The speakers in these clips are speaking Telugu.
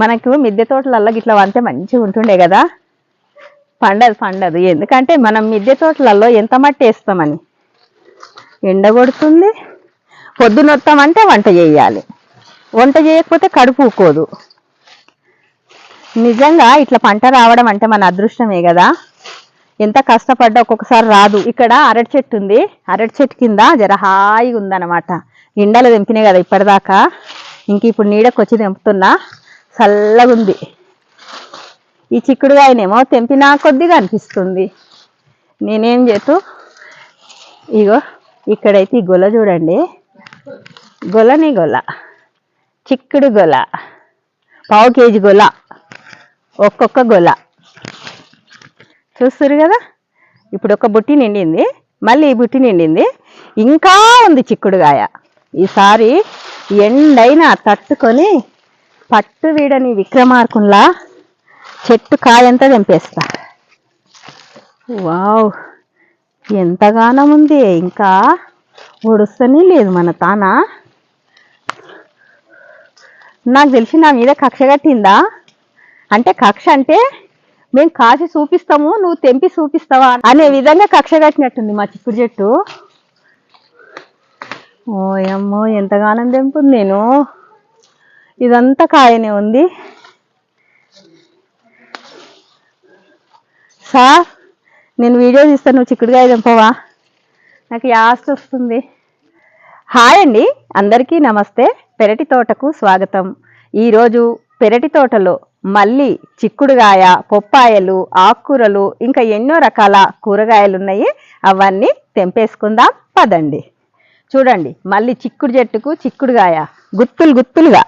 మనకు మిద్దె తోటలలో ఇట్లా వంతే మంచిగా ఉంటుండే కదా. పండదు పండదు. ఎందుకంటే మనం మిద్దె తోటలలో ఎంత మట్టి వేస్తామని? ఎండ కొడుతుంది పొద్దున వస్తామంటే వంట చేయాలి. వంట చేయకపోతే కడుపు ఊకోదు నిజంగా ఇట్లా పంట రావడం అంటే మన అదృష్టమే కదా. ఎంత కష్టపడ్డా ఒక్కొక్కసారి రాదు. ఇక్కడ అరటి చెట్టు ఉంది. అరటి చెట్టు కింద జర హాయిగా ఉందన్నమాట. ఎండలు తెంపినాయి కదా ఇప్పటిదాకా. ఇంక ఇప్పుడు నీడకు వచ్చి తెంపుతున్నా. చల్లగా ఉంది ఈ చిక్కుడుగాయనేమో తెంపినా కొద్దిగా అనిపిస్తుంది. నేనేం చేతు ఇగో ఇక్కడైతే ఈ గొల చూడండి. గొలని గొల. చిక్కుడు గొల. పావు కేజీ గొల. ఒక్కొక్క గొల. చూస్తారు కదా? ఇప్పుడు ఒక బుట్టి నిండింది. మళ్ళీ ఈ బుట్టి నిండింది. ఇంకా ఉంది చిక్కుడుగాయ. ఈసారి ఎండైనా తట్టుకొని పట్టు వీడని విక్రమార్కుల్లా చెట్టు కాయంతా తెంపేస్తా. వావ్ ఎంతగానం ఉంది ఇంకా ఒడుస్తూనే లేదు మన తాన? నాకు తెలిసి నా మీద కక్ష కట్టిందా? అంటే కక్ష అంటే మేము కాసి చూపిస్తాము నువ్వు తెంపి చూపిస్తావా అనే విధంగా కక్ష కట్టినట్టుంది మా చిక్కుడు చెట్టు. ఓయమ్మో ఎంతగానం తెంపుంది నేను. ఇదంతా కాయనే ఉంది. సార్ నేను వీడియో తీస్తాను నువ్వు చిక్కుడుకాయ తెంపవా? నాకు యాస్ట్ వస్తుంది. హాయ్ అండి అందరికీ నమస్తే. పెరటి తోటకు స్వాగతం. ఈరోజు పెరటి తోటలో మళ్ళీ చిక్కుడుగాయ పొప్పాయలు ఆకుకూరలు ఇంకా ఎన్నో రకాల కూరగాయలు ఉన్నాయి అవన్నీ తెంపేసుకుందాం పదండి. చూడండి మళ్ళీ చిక్కుడు చెట్టుకు చిక్కుడుగాయ. గుత్తులు గుత్తులుగా.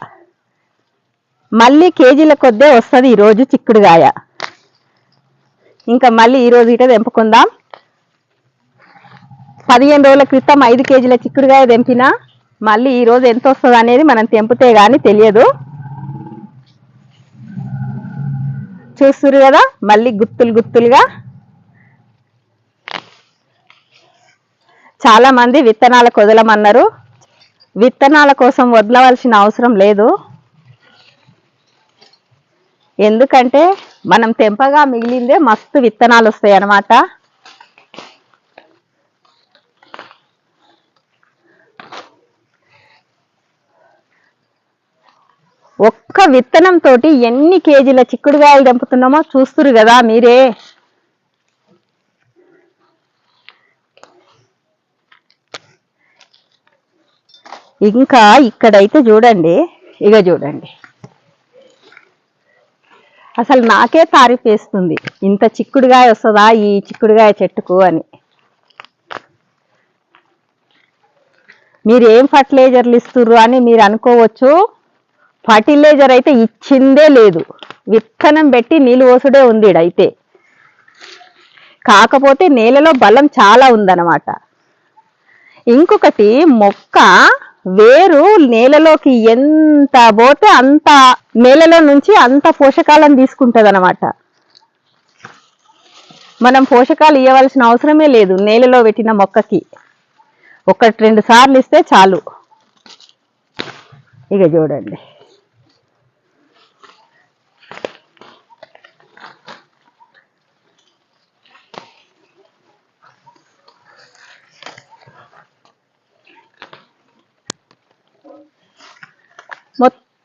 మళ్ళీ కేజీల కొద్దే వస్తుంది ఈరోజు చిక్కుడుగాయ ఇంకా మళ్ళీ ఈరోజు ఇట తెంపుకుందాం. పదిహేను రోజుల క్రితం ఐదు కేజీల చిక్కుడుగాయ తెంపినా మళ్ళీ ఈరోజు ఎంత వస్తుంది అనేది మనం తెంపితే కానీ తెలియదు. చూస్తురు కదా మళ్ళీ గుత్తులు గుత్తులుగా. చాలామంది విత్తనాల విత్తనాలకు వదలమన్నారు. విత్తనాల కోసం వదలవలసిన అవసరం లేదు. ఎందుకంటే మనం తెంపగా మిగిలిందే మస్తు విత్తనాలు వస్తాయి అన్నమాట. ఒక్క విత్తనం తోటి ఎన్ని కేజీల చిక్కుడుగాయలు తెంపుతున్నామో చూస్తురు కదా మీరే. ఇంకా ఇక్కడైతే చూడండి ఇక చూడండి. అసలు నాకే తారీఫ్ వేస్తుంది. ఇంత చిక్కుడుగాయ వస్తుందా? ఈ చిక్కుడుగాయ చెట్టుకు అని. మీరు ఏం ఫర్టిలైజర్లు ఇస్తుర్రు అని మీరు అనుకోవచ్చు. ఫర్టిలైజర్ అయితే ఇచ్చిందే లేదు. విత్తనం పెట్టి నీళ్ళు పోసుడే ఉంది అయితే. కాకపోతే నేలలో బలం చాలా ఉందన్నమాట. ఇంకొకటి మొక్క వేరు నేలలోకి ఎంత పోతే అంత నేలలో నుంచి అంత పోషకాలను తీసుకుంటది అనమాట మనం పోషకాలు ఇవ్వవలసిన అవసరమే లేదు నేలలో పెట్టిన మొక్కకి. ఒకటి రెండు సార్లు ఇస్తే చాలు. ఇక చూడండి.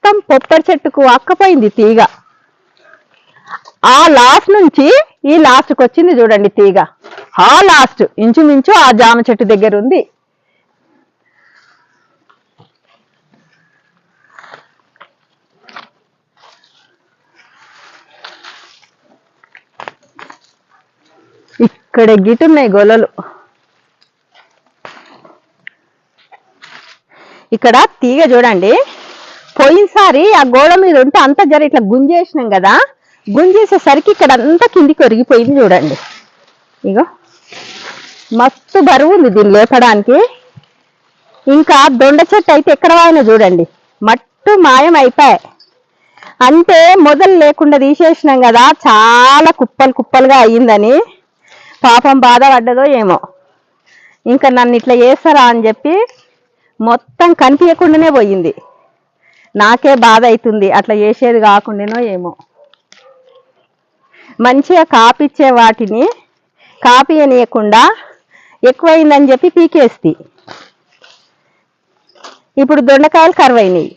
మొత్తం పొప్పరి చెట్టుకు అక్కపోయింది తీగ. ఆ లాస్ట్ నుంచి ఈ లాస్ట్కి వచ్చింది చూడండి తీగ. ఆ లాస్ట్ ఇంచుమించు ఆ జామ చెట్టు దగ్గర ఉంది. ఇక్కడ గిట్టున్నాయి గొలలు ఇక్కడ తీగ చూడండి. పోయినసారి ఆ గోడ మీద ఉంటే అంతా జర ఇట్లా గుంజేసినాం కదా గుంజేసేసరికి ఇక్కడ అంతా కిందికి ఒరిగిపోయింది చూడండి. ఇగో మస్తు బరువు ఉంది దీన్ని లేపడానికి. ఇంకా దొండ చెట్టు అయితే ఎక్కడ వాయినా చూడండి. మట్టు మాయం అయిపోయాయి అంటే మొదలు లేకుండా తీసేసినాం కదా చాలా కుప్పలు కుప్పలుగా అయ్యిందని. పాపం బాధపడ్డదో ఏమో. ఇంకా నన్ను ఇట్లా చేస్తారా అని చెప్పి మొత్తం కనిపించకుండానే పోయింది. నాకే బాధ అవుతుంది అట్లా చేసేది కాకుండానో ఏమో. మంచిగా కాపిచ్చే వాటిని కాపీ అనియకుండా ఎక్కువైందని చెప్పి పీకేస్తి. ఇప్పుడు దొండకాయలు కరువైనాయి.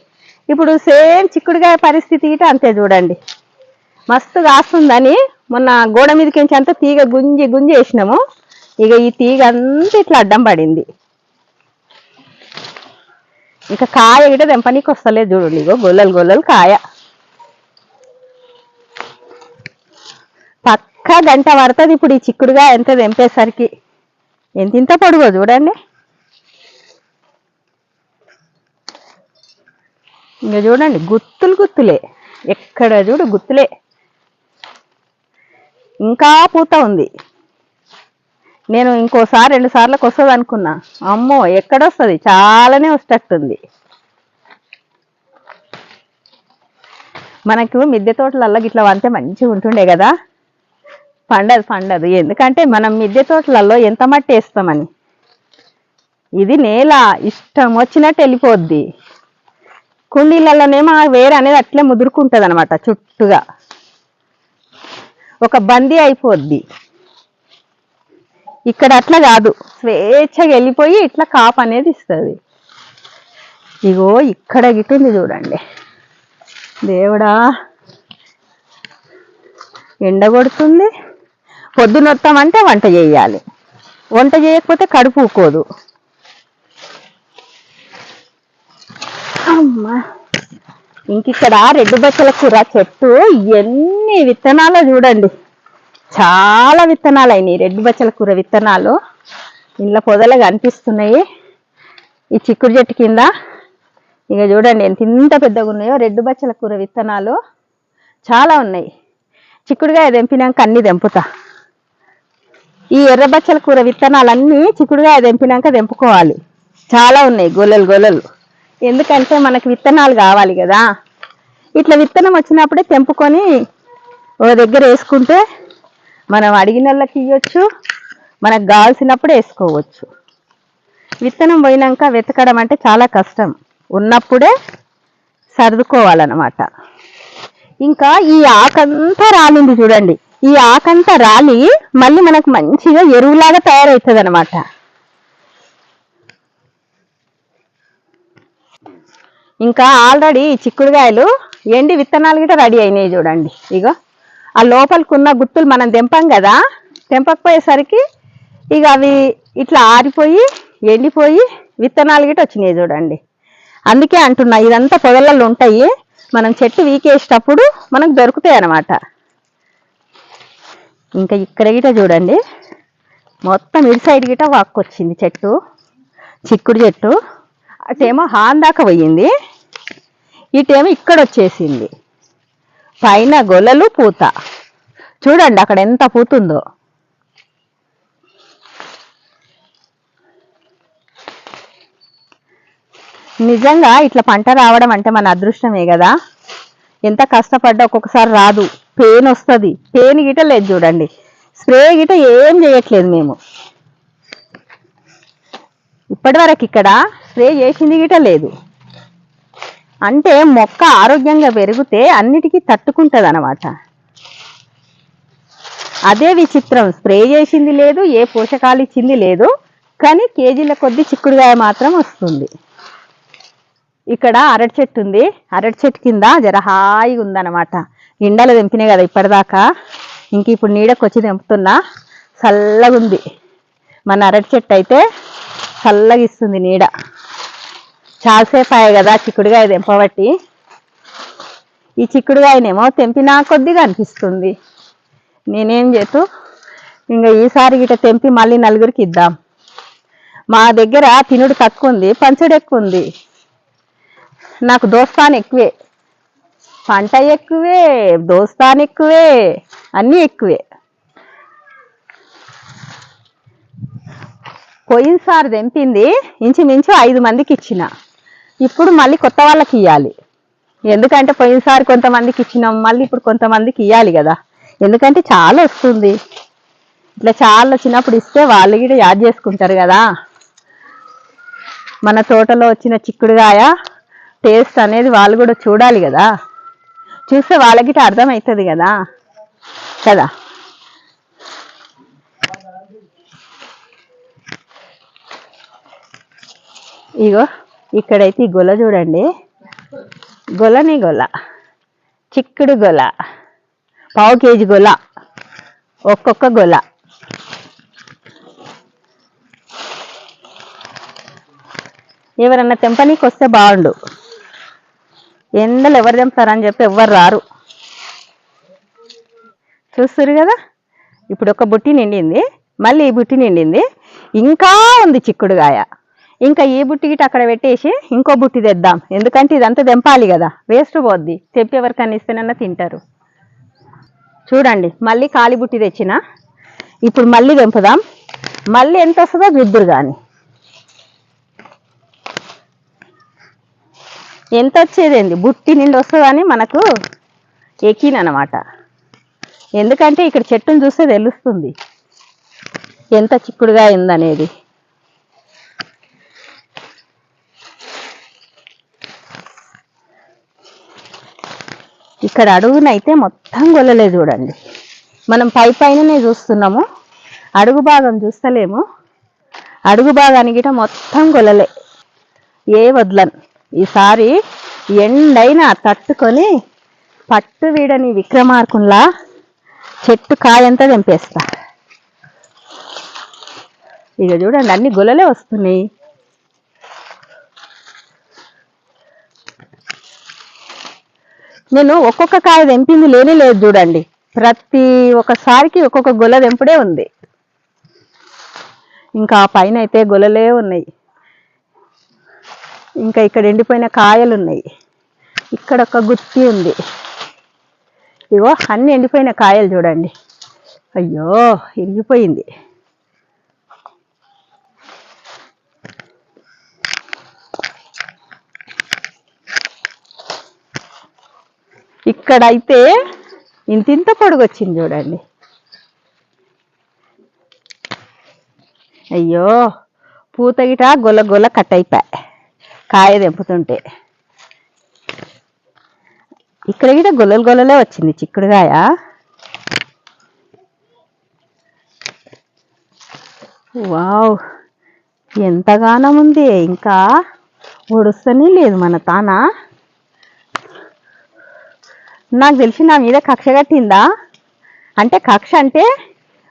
ఇప్పుడు సేమ్ చిక్కుడుకాయ పరిస్థితి ఇట అంతే చూడండి. మస్తు కాస్తుందని మొన్న గోడ మీదకించి అంతా తీగ గుంజి గుంజి వేసినాము. ఇక ఈ తీగ అంతా ఇట్లా అడ్డం పడింది. ఇంకా కాయ గిట దెంపనీకి వస్తలేదు చూడండి ఇగో గొల్లలు గొల్లలు కాయ. పక్కా గంట పడుతుంది ఇప్పుడు ఈ చిక్కుడుగా ఎంత తెంపేసరికి. ఎంత ఇంత పొడుగో చూడండి. ఇంకా చూడండి గుత్తులు గుత్తులే. ఎక్కడ చూడు గుత్తులే. ఇంకా పూత ఉంది. నేను ఇంకోసారి రెండు సార్లకు వస్తుంది అనుకున్నా. అమ్మో ఎక్కడొస్తుంది? చాలానే వస్తట్టుంది. మనకు మిద్దె తోటలల్లో ఇట్లా వంతే మంచిగా ఉంటుండే కదా? పండదు పండదు. ఎందుకంటే మనం మిద్దె తోటలలో ఎంత మట్టి వేస్తామని? ఇది నేల. ఇష్టం వచ్చినట్టు వెళ్ళిపోద్ది. కుండీలలోనేమో ఆ వేరు అనేది అట్లే ముదురుకుంటుంది అనమాట చుట్టుగా. ఒక బందీ అయిపోద్ది. ఇక్కడ అట్లా కాదు. స్వేచ్ఛగా వెళ్ళిపోయి ఇట్లా కాపు అనేది ఇస్తుంది. ఇగో ఇక్కడ గిట్టుంది చూడండి. దేవుడా! ఎండ కొడుతుంది. పొద్దునొత్తామంటే వంట చేయాలి. వంట చేయకపోతే కడుపు ఊకోదు. అమ్మా! ఇంక ఇక్కడ రెడ్డు బచ్చల కూర చెట్టు ఎన్ని విత్తనాలు చూడండి. చాలా విత్తనాలు అయినాయి. రెడ్డు బచ్చల కూర విత్తనాలు. ఇంట్లో పొదలు కనిపిస్తున్నాయి. ఈ చిక్కుడు చెట్టు కింద. ఇక చూడండి ఎంత ఇంత పెద్దగా ఉన్నాయో. రెడ్డు బచ్చల కూర విత్తనాలు చాలా ఉన్నాయి. చిక్కుడుగా తెంపినాక అన్ని తెంపుతా. ఈ ఎర్ర బచ్చల కూర విత్తనాలన్నీ చిక్కుడుగా తెంపినాక తెంపుకోవాలి. చాలా ఉన్నాయి. గొల్లలు గొల్లలు. ఎందుకంటే మనకు విత్తనాలు కావాలి కదా. ఇట్లా విత్తనం వచ్చినప్పుడే తెంపుకొని ఓ దగ్గర వేసుకుంటే మనం అడిగిన వాళ్ళకి ఇవ్వచ్చు మనకు కావాల్సినప్పుడు వేసుకోవచ్చు. విత్తనం పోయినాక వెతకడం అంటే చాలా కష్టం. ఉన్నప్పుడే సర్దుకోవాలన్నమాట. ఇంకా ఈ ఆకంతా రాలింది చూడండి. ఈ ఆకంతా రాలి మళ్ళీ మనకు మంచిగా ఎరువులాగా తయారవుతుంది అనమాట ఇంకా ఆల్రెడీ చిక్కుడుగాయలు ఎండి విత్తనాలు గిట్ట రెడీ అయినాయి చూడండి. ఇగో. ఆ లోపలికున్న గుత్తులు మనం తెంపాం కదా తెంపకపోయేసరికి ఇక అవి ఇట్లా ఆరిపోయి ఎండిపోయి విత్తనాలు గిట్ట వచ్చినాయి చూడండి. అందుకే అంటున్నా ఇదంతా పొదలలో ఉంటాయి. మనం చెట్టు వీకేసేటప్పుడు మనకు దొరుకుతాయి అన్నమాట. ఇంకా ఇక్కడ గిట చూడండి. మొత్తం ఇటు సైడ్ గిట వాక్కొచ్చింది చెట్టు చిక్కుడు చెట్టు. అటేమో హాన్ దాకా పోయింది. ఇటేమో ఇక్కడ వచ్చేసింది. పైన గొల్లలు పూత. చూడండి అక్కడ ఎంత పూతుందో. నిజంగా ఇట్లా పంట రావడం అంటే మన అదృష్టమే కదా. ఎంత కష్టపడ్డా ఒక్కొక్కసారి రాదు. పెయిన్ వస్తుంది. పెయిన్ గిట లేదు చూడండి. స్ప్రే గిట ఏం చేయట్లేదు మేము. ఇప్పటి వరకు ఇక్కడ స్ప్రే చేసింది గిట లేదు. అంటే మొక్క ఆరోగ్యంగా పెరిగితే అన్నిటికీ తట్టుకుంటుంది అనమాట అదే విచిత్రం స్ప్రే చేసింది లేదు ఏ పోషకాలు ఇచ్చింది లేదు కానీ కేజీల కొద్ది చిక్కుడుగాయ మాత్రం వస్తుంది. ఇక్కడ అరటి చెట్టు ఉంది. అరటి చెట్టు కింద జర హాయిగా ఉందన్నమాట. ఎండలు తెంపినాయి కదా ఇప్పటిదాకా. ఇంక ఇప్పుడు నీడకు వచ్చి తెంపుతున్నా. చల్లగా ఉంది మన అరటి చెట్టు అయితే చల్లగిస్తుంది నీడ. చాలాసేపు అయ్యాయి కదా చిక్కుడుగాయ తెంపబట్టి ఈ చిక్కుడుగాయనేమో తెంపినా కొద్దిగా అనిపిస్తుంది. నేనేం చేతు ఇంకా ఈసారి గిట తెంపి మళ్ళీ నలుగురికి ఇద్దాం. మా దగ్గర తినుడు తక్కువ ఉంది పంచుడు ఎక్కువ ఉంది నాకు దోస్తాన్ ఎక్కువే. పంట ఎక్కువే దోస్తాన్ ఎక్కువే అన్నీ ఎక్కువే. పోయినసారి తెంపింది ఇంచుమించు ఐదు మందికి ఇచ్చిన. ఇప్పుడు మళ్ళీ కొత్త వాళ్ళకి ఇవ్వాలి ఎందుకంటే పోయినసారి కొంతమందికి ఇచ్చినాం మళ్ళీ ఇప్పుడు కొంతమందికి ఇవ్వాలి కదా. ఎందుకంటే చాలా వస్తుంది. ఇట్లా చాలా వచ్చినప్పుడు ఇస్తే వాళ్ళు కూడా యాడ్ చేసుకుంటారు కదా. మన తోటలో వచ్చిన చిక్కుడుగాయ టేస్ట్ అనేది వాళ్ళు కూడా చూడాలి కదా. చూస్తే వాళ్ళకి అర్థమవుతుంది కదా. కదా. ఇగో. ఇక్కడైతే ఈ గొల చూడండి. గొలని గొల చిక్కుడు గొల పావు కేజీ గొల ఒక్కొక్క గొల ఎవరన్నా తెంపనీకి వస్తే బాగుండు. ఎండలు ఎవరు తెంపుతారని చెప్పి ఎవ్వరు రారు. చూస్తారు కదా? ఇప్పుడు ఒక బుట్టి నిండింది. మళ్ళీ ఈ బుట్టి నిండింది. ఇంకా ఉంది చిక్కుడుగాయ. ఇంకా ఈ బుట్టి గిట్ట అక్కడ పెట్టేసి ఇంకో బుట్టి తెద్దాం. ఎందుకంటే ఇదంతా తెంపాలి కదా. వేస్ట్ పోద్ది. తెంపి ఎవరికన్నా ఇస్తేనన్నా తింటారు. చూడండి. మళ్ళీ ఖాళీ బుట్టి తెచ్చిన. ఇప్పుడు మళ్ళీ తెంపుదాం. మళ్ళీ ఎంత వస్తుందో చూద్దురు కానీ ఎంత వచ్చేదేంది? బుట్టి నిండి వస్తుందని మనకు ఎక్కినమాట ఎందుకంటే ఇక్కడ చెట్టును చూస్తే తెలుస్తుంది. ఎంత చిక్కుడుగా ఉందనేది. ఇక్కడ అడుగునైతే మొత్తం గొల్లలే చూడండి. మనం పై పైననే చూస్తున్నాము. అడుగు భాగం చూస్తలేము. అడుగు భాగానికి గిట మొత్తం గొల్లలే. ఏ వదలను. ఈసారి ఎండైనా తట్టుకొని పట్టు వీడని విక్రమార్కుల్లా చెట్టు కాయంతా తెంపేస్తా. ఇక చూడండి అన్ని గొలలే వస్తున్నాయి. నేను ఒక్కొక్క కాయ తెంపింది లేనే లేదు చూడండి. ప్రతి ఒక్కసారికి ఒక్కొక్క గొల తెంపుడే ఉంది. ఇంకా పైన అయితే గొలలే ఉన్నాయి. ఇంకా ఇక్కడ ఎండిపోయిన కాయలు ఉన్నాయి. ఇక్కడ ఒక గుత్తి ఉంది. ఇగో అన్ని ఎండిపోయిన కాయలు చూడండి. అయ్యో ఇరిగిపోయింది. ఇక్కడైతే ఇంతింత పొడుగు వచ్చింది చూడండి. అయ్యో పూత గిట గొల్ల గొల్ల కట్ అయిపోయా. కాయ తెంపుతుంటే. ఇక్కడ గిట గొల్లలు గొల్లలే వచ్చింది చిక్కుడుగాయ వావ్ ఎంతగానం ఉంది ఇంకా ఒడుస్తూనే లేదు మన తాన? నాకు తెలిసి నా మీద కక్ష కట్టిందా? అంటే కక్ష అంటే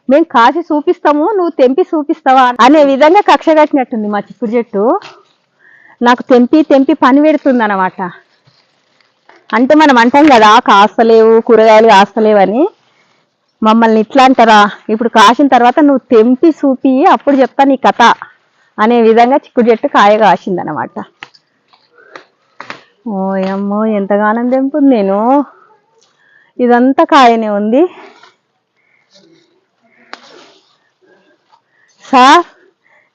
మేము కాసి చూపిస్తాము నువ్వు తెంపి చూపిస్తావా అనే విధంగా కక్ష కట్టినట్టుంది మా చిక్కుడు చెట్టు. నాకు తెంపి తెంపి పని పెడుతుంది అనమాట అంటే మనం అంటాం కదా కాస్తలేవు కూరగాయలు కాస్తలేవు అని మమ్మల్ని ఇట్లా అంటారా? ఇప్పుడు కాసిన తర్వాత నువ్వు తెంపి చూపి అప్పుడు చెప్తా నీ కథ అనే విధంగా చిక్కుడు చెట్టు కాయ కాసిందనమాట ఓయమ్మో ఎంతగానం తెంపుంది నేను. ఇదంతా కాయనే ఉంది. సార్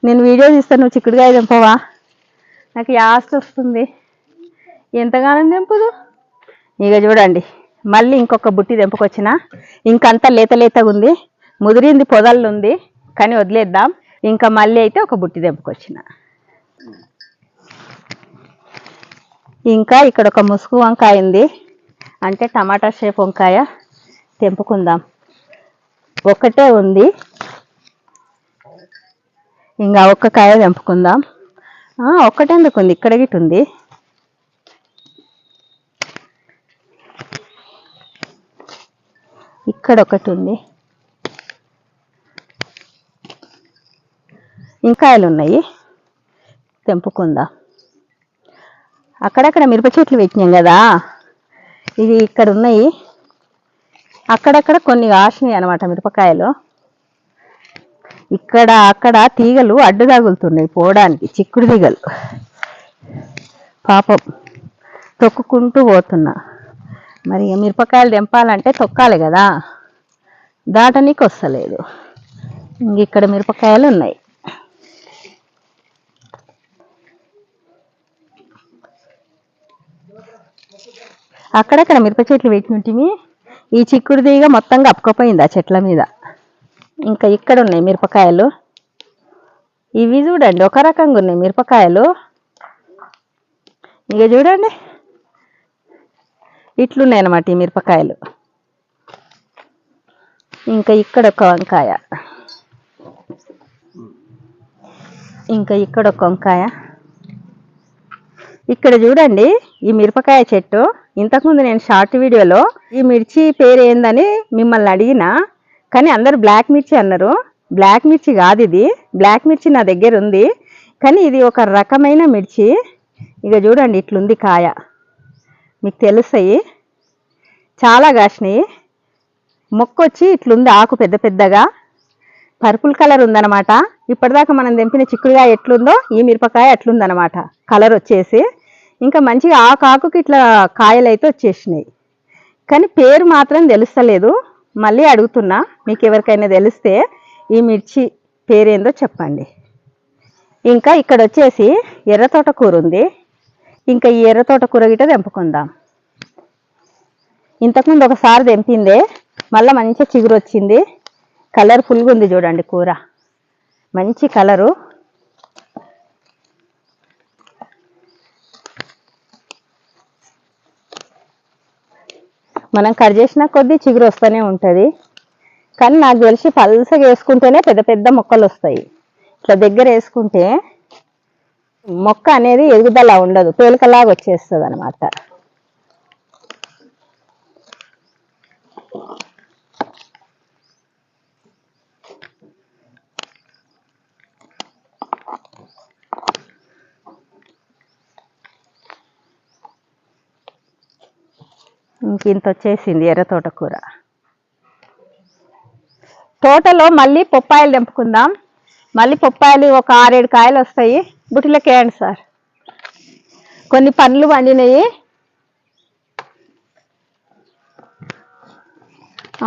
నేను వీడియో తీస్తాను నువ్వు చిక్కుడుకాయ తెంపవా? నాకు యాస్ట్ వస్తుంది. ఎంతగానో తెంపదు? ఇక చూడండి మళ్ళీ ఇంకొక బుట్టి తెంపుకొచ్చిన. ఇంకంతా లేత లేతగా ఉంది. ముదిరింది పొదళ్ళు ఉంది కానీ వదిలేద్దాం. ఇంకా మళ్ళీ అయితే ఒక బుట్టి తెంపుకొచ్చిన. ఇంకా ఇక్కడ ఒక ముసుగు వంకాయ ఉంది. అంటే టమాటా షేప్ వంకాయ తెంపుకుందాం. ఒకటే ఉంది. ఇంకా ఒక్క కాయ తెంపుకుందాం. ఒక్కటే ఒక్కటెందుకు ఉంది? ఇక్కడ గిట్ ఉంది. ఇక్కడ ఒకటి ఉంది. ఇంకాయలు ఉన్నాయి. తెంపుకుందాం. అక్కడక్కడ మిరప చెట్లు పెట్టినాం కదా. ఇది ఇక్కడ ఉన్నాయి. అక్కడక్కడ కొన్ని కాసినాయి అనమాట మిరపకాయలు. ఇక్కడ అక్కడ తీగలు అడ్డు తగులుతున్నాయి పోవడానికి చిక్కుడు తీగలు. పాపం తొక్కుకుంటూ పోతున్నా. మరి మిరపకాయలు తెంపాలంటే తొక్కాలి కదా. దాటనీకి వస్తలేదు ఇంక ఇక్కడ మిరపకాయలు ఉన్నాయి. అక్కడక్కడ మిరప చెట్లు పెట్టినట్టివి ఈ చిక్కుడు తీగ మొత్తం కప్పుకపోయింది ఆ చెట్ల మీద. ఇంకా ఇక్కడ ఉన్నాయి మిరపకాయలు. ఇవి చూడండి ఒక రకంగా ఉన్నాయి మిరపకాయలు. ఇక చూడండి. ఇట్లున్నాయి అన్నమాట ఈ మిరపకాయలు. ఇంకా ఇక్కడ ఒక వంకాయ. ఇంకా ఇక్కడ ఒక వంకాయ. ఇక్కడ చూడండి ఈ మిరపకాయ చెట్టు. ఇంతకుముందు నేను షార్ట్ వీడియోలో ఈ మిర్చి పేరు ఏందని మిమ్మల్ని అడిగిన కానీ అందరు బ్లాక్ మిర్చి అన్నారు. బ్లాక్ మిర్చి కాదు ఇది. బ్లాక్ మిర్చి నా దగ్గర ఉంది. కానీ ఇది ఒక రకమైన మిర్చి. ఇక చూడండి ఇట్లుంది కాయ. మీకు తెలుస్తాయి. చాలా కాసినాయి. మొక్క వచ్చి ఇట్లుంది ఆకు పెద్ద పెద్దగా. పర్పుల్ కలర్ ఉందన్నమాట. ఇప్పటిదాకా మనం తెంపిన చిక్కుడుకాయ ఎట్లుందో ఈ మిరపకాయ అట్లుందనమాట కలర్ వచ్చేసి. ఇంకా మంచిగా ఆ కాకుకి ఇట్లా కాయలు అయితే వచ్చేసినాయి. కానీ పేరు మాత్రం తెలుస్తలేదు. మళ్ళీ అడుగుతున్నా. మీకు ఎవరికైనా తెలిస్తే ఈ మిర్చి పేరేందో చెప్పండి. ఇంకా ఇక్కడ వచ్చేసి ఎర్ర తోటకూర ఉంది. ఇంకా ఈ ఎర్ర తోటకూర గిట్ట తెంపుకుందాం. ఇంతకుముందు ఒకసారి తెంపిందే. మళ్ళీ మంచిగా చిగురు వచ్చింది కలర్ఫుల్గా ఉంది చూడండి కూర. మంచి కలరు. మనం కట్ చేసిన కొద్దీ చిగురు వస్తూనే ఉంటుంది. కానీ నాకు తెలిసి పల్సగా వేసుకుంటేనే పెద్ద పెద్ద మొక్కలు వస్తాయి. ఇట్లా దగ్గర వేసుకుంటే మొక్క అనేది ఎదుగుదల ఉండదు. పేలికలాగా వచ్చేస్తుంది అనమాట ఇంకింత వచ్చేసింది ఎర్ర తోటకూర తోటలో మళ్ళీ పొప్పాయలు తెంపుకుందాం. మళ్ళీ పొప్పాయలు ఒక ఆరేడు కాయలు వస్తాయి బుట్టిలోకి వేయండి సార్. కొన్ని పండ్లు పండినాయి.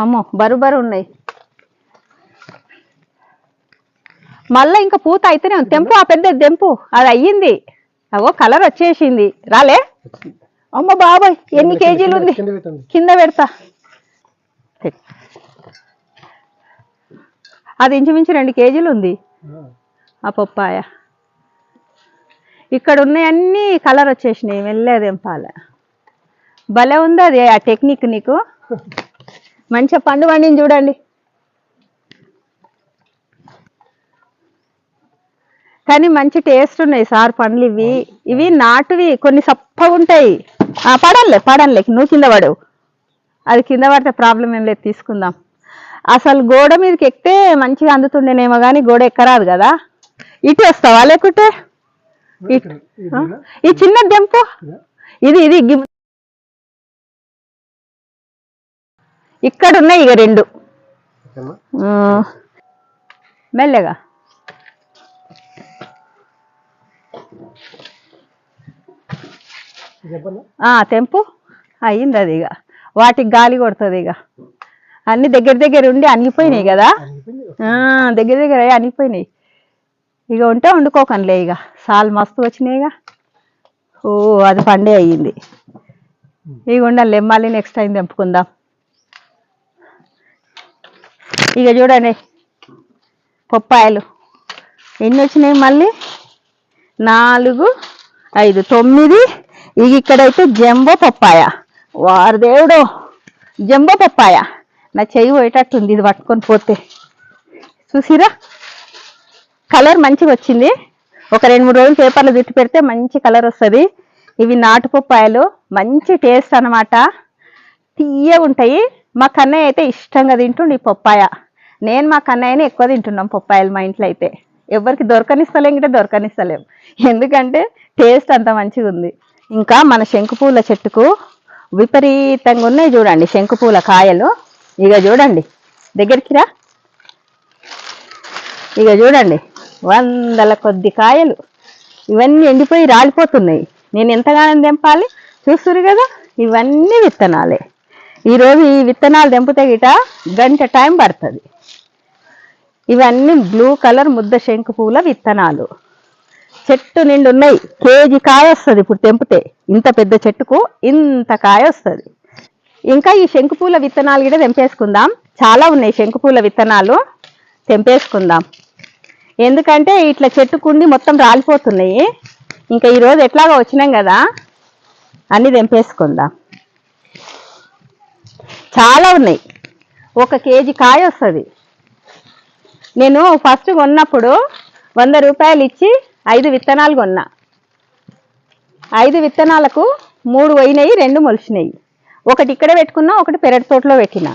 అమ్మో బరు బరు ఉన్నాయి. మళ్ళీ ఇంకా పూత అయితేనే ఉంది తెంపు ఆ పెద్ద తెంపు. అది అయ్యింది. అవో కలర్ వచ్చేసింది రాలే? అమ్మ బాబాయ్ ఎన్ని కేజీలు ఉంది? కింద పెడతా. అది ఇంచుమించు రెండు కేజీలు ఉంది. ఆ, పప్పాయ. ఇక్కడ ఉన్నాయన్నీ కలర్ వచ్చేసినాయి వెళ్ళేది ఎంపాల భలే ఉంది అది ఆ టెక్నిక్ నీకు. మంచిగా పండు పండింది చూడండి. కానీ మంచి టేస్ట్ ఉన్నాయి సార్ పండ్లు ఇవి. ఇవి నాటువి కొన్ని సప్పగా ఉంటాయి. ఆ, పడనులే పడనులే. నువ్వు కింద పడవు. అది కింద పడితే ప్రాబ్లం ఏం లేదు తీసుకుందాం. అసలు గోడ మీదకి ఎక్కితే మంచిగా అందుతుండేనేమో కానీ గోడ ఎక్కరాదు కదా. ఇటు వస్తావా లేకుంటే? ఈ చిన్న దెంపు ఇది ఇది గిమ్- ఇక్కడ ఉన్నాయి ఇక రెండు. మెల్లగా ఇది చెప్పనా ఆ, తెంపు. అయ్యింది అది ఇక వాటికి గాలి కొడుతుంది ఇక అన్ని దగ్గర దగ్గర ఉండి అనిగిపోయినాయి కదా. దగ్గర దగ్గర అయ్యి అనిగిపోయినాయి ఇక ఉంటే వండుకోకండిలే ఇక సాల్ మస్తు వచ్చినాయి ఇక ఓ అది పండే అయ్యింది. ఇక ఉండాలి మళ్ళీ నెక్స్ట్ టైం తెంపుకుందాం. ఇక చూడండి పప్పాయలు. ఎన్ని వచ్చినాయి మళ్ళీ? నాలుగు ఐదు తొమ్మిది ఇక ఇక్కడైతే జంబో పప్పాయ. వారు దేవుడు జంబో పప్పాయ. నా చెయ్యి పోయేటట్టుంది ఇది పట్టుకొని పోతే. చూసిరా? కలర్ మంచిగా వచ్చింది. ఒక రెండు మూడు రోజులు పేపర్లో తిట్టి పెడితే మంచి కలర్ వస్తుంది. ఇవి నాటు పప్పాయలు మంచి టేస్ట్ అన్నమాట. తీయగా ఉంటాయి. మా కన్నయ్య అయితే ఇష్టంగా తింటుండు ఈ పప్పాయ. నేను మా కన్నయ్యని ఎక్కువ తింటున్నాం పప్పాయలు మా ఇంట్లో అయితే. ఎవరికి దొరకనిస్తలేం ఇంకా దొరకనిస్తలేం. ఎందుకంటే టేస్ట్ అంత మంచిగా ఉంది ఇంకా మన శంకుపూల చెట్టుకు విపరీతంగా ఉన్నాయి చూడండి శంకుపూల కాయలు. ఇక చూడండి. దగ్గరికి రా. ఇక చూడండి. వందల కొద్ది కాయలు. ఇవన్నీ ఎండిపోయి రాలిపోతున్నాయి. నేను ఎంతగానో తెంపాలి? చూస్తురు కదా? ఇవన్నీ విత్తనాలే. ఈరోజు ఈ విత్తనాలు తెంపితే గిట గంట టైం పడుతుంది. ఇవన్నీ బ్లూ కలర్ ముద్ద శంకు పూల విత్తనాలు. చెట్టు నిండు ఉన్నాయి. కేజీ కాయ వస్తుంది ఇప్పుడు తెంపితే. ఇంత పెద్ద చెట్టుకు ఇంత కాయ వస్తుంది. ఇంకా ఈ శంకుపూల విత్తనాలు కూడా తెంపేసుకుందాం. చాలా ఉన్నాయి శంకుపూల విత్తనాలు. తెంపేసుకుందాం. ఎందుకంటే ఇట్లా చెట్టుకుండి మొత్తం రాలిపోతున్నాయి. ఇంకా ఈరోజు ఎట్లాగో వచ్చినాం కదా. అన్నీ తెంపేసుకుందాం. చాలా ఉన్నాయి. ఒక కేజీ కాయ వస్తుంది. నేను ఫస్ట్ కొన్నప్పుడు వంద రూపాయలు ఇచ్చి ఐదు విత్తనాలు కొన్నా. ఐదు విత్తనాలకు మూడు పోయినాయి రెండు మొలిచినాయి ఒకటి ఇక్కడ పెట్టుకున్నా ఒకటి పెరటి తోటలో పెట్టిన.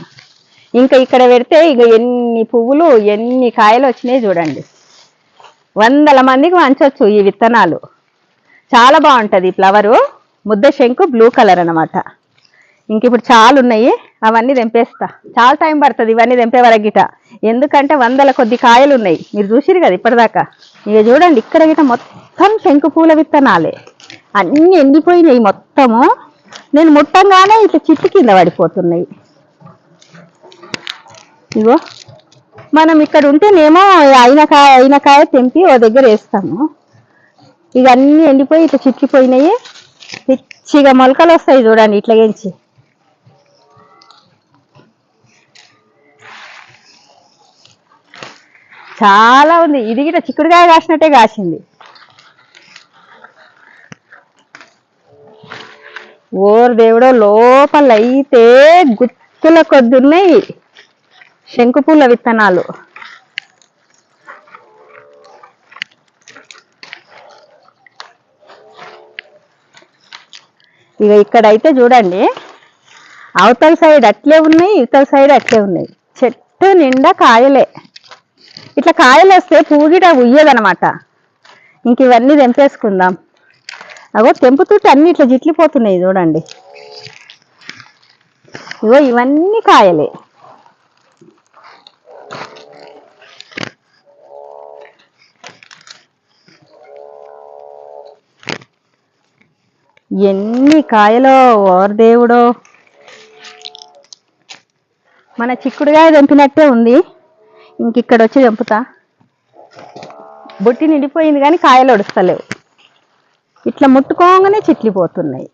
ఇంకా ఇక్కడ పెడితే ఇక ఎన్ని పువ్వులు ఎన్ని కాయలు వచ్చినాయి చూడండి. వందల మందికి వంచవచ్చు ఈ విత్తనాలు. చాలా బాగుంటుంది ఈ ఫ్లవరు. ముద్ద శంకు బ్లూ కలర్ అన్నమాట. ఇంక ఇప్పుడు చాలా ఉన్నాయి అవన్నీ తెంపేస్తా. చాలా టైం పడుతుంది ఇవన్నీ తెంపే వరకు గిట. ఎందుకంటే వందల కొద్ది కాయలు ఉన్నాయి. మీరు చూసిరు కదా ఇప్పటిదాకా. ఇక చూడండి ఇక్కడ గిట మొత్తం శంకు పూల విత్తనాలే. అన్నీ ఎండిపోయినాయి మొత్తము. నేను ముట్టంగానే ఇట్లా చిట్టు కింద పడిపోతున్నాయి. ఇగో మనం ఇక్కడ ఉంటేనేమో అయిన కాయ అయిన కాయ తెంపి ఓ దగ్గర వేస్తాము. ఇక అన్నీ ఎండిపోయి ఇట్లా చిట్లిపోయినాయి. పిచ్చిగా మొలకలు వస్తాయి చూడండి ఇట్లా గెంచి. చాలా ఉంది. ఇది గిట చిక్కుడుకాయ కాసినట్టే కాసింది. ఓరు దేవుడో లోపల అయితే గుత్తుల కొద్దున్నాయి. శంకుపూల విత్తనాలు. ఇక ఇక్కడైతే చూడండి. అవతల సైడ్ అట్లే ఉన్నాయి ఇవతల సైడ్ అట్లే ఉన్నాయి. చెట్టు నిండా కాయలే. ఇట్లా కాయలు వస్తే పూగిట ఉయ్యదనమాట ఇంక ఇవన్నీ తెంపేసుకుందాం. అగో తెంపుతుంటే అన్ని ఇట్లా జిట్లిపోతున్నాయి చూడండి. ఇగో ఇవన్నీ కాయలే. ఎన్ని కాయలో ఓర్ దేవుడో. మన చిక్కుడుగాయ తెంపినట్టే ఉంది. ఇంక ఇక్కడ వచ్చి చంపుతా. బొట్టి నిండిపోయింది కానీ కాయలు ఒడుస్తలేవు. ఇట్లా ముట్టుకోగానే చిట్లిపోతున్నాయి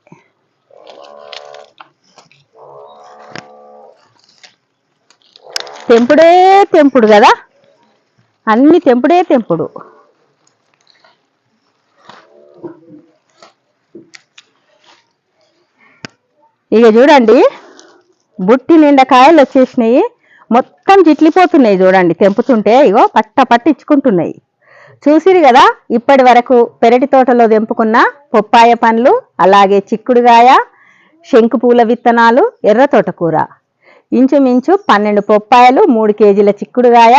తెంపుడే తెంపుడు కదా? అన్ని తెంపుడే తెంపుడు. ఇక చూడండి బుట్టి నిండా కాయలు వచ్చేసినాయి. మొత్తం చిట్లిపోతున్నాయి చూడండి. తెంపుతుంటే ఇగో పట్ట పట్టించుకుంటున్నాయి. చూసిరు కదా ఇప్పటి వరకు పెరటి తోటలో తెంపుకున్న పొప్పాయ పండ్లు అలాగే చిక్కుడుగాయ శంకు పూల విత్తనాలు ఎర్ర తోటకూర. ఇంచుమించు పన్నెండు పొప్పాయలు మూడు కేజీల చిక్కుడుగాయ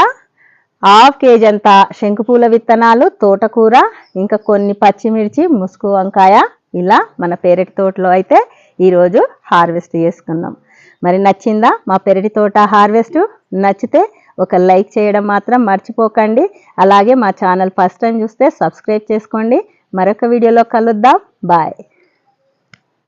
హాఫ్ కేజీ అంతా శంకుపూల విత్తనాలు తోటకూర ఇంకా కొన్ని పచ్చిమిర్చి ముసుగు వంకాయ ఇలా మన పెరటి తోటలో అయితే ఈరోజు హార్వెస్ట్ చేసుకున్నాం. మరి నచ్చిందా మా పెరటి తోట హార్వెస్ట్? నచ్చితే ఒక లైక్ చేయడం మాత్రం మర్చిపోకండి. అలాగే మా ఛానల్ ఫస్ట్ టైం చూస్తే సబ్స్క్రైబ్ చేసుకోండి. మరొక వీడియోలో కలుద్దాం. బాయ్.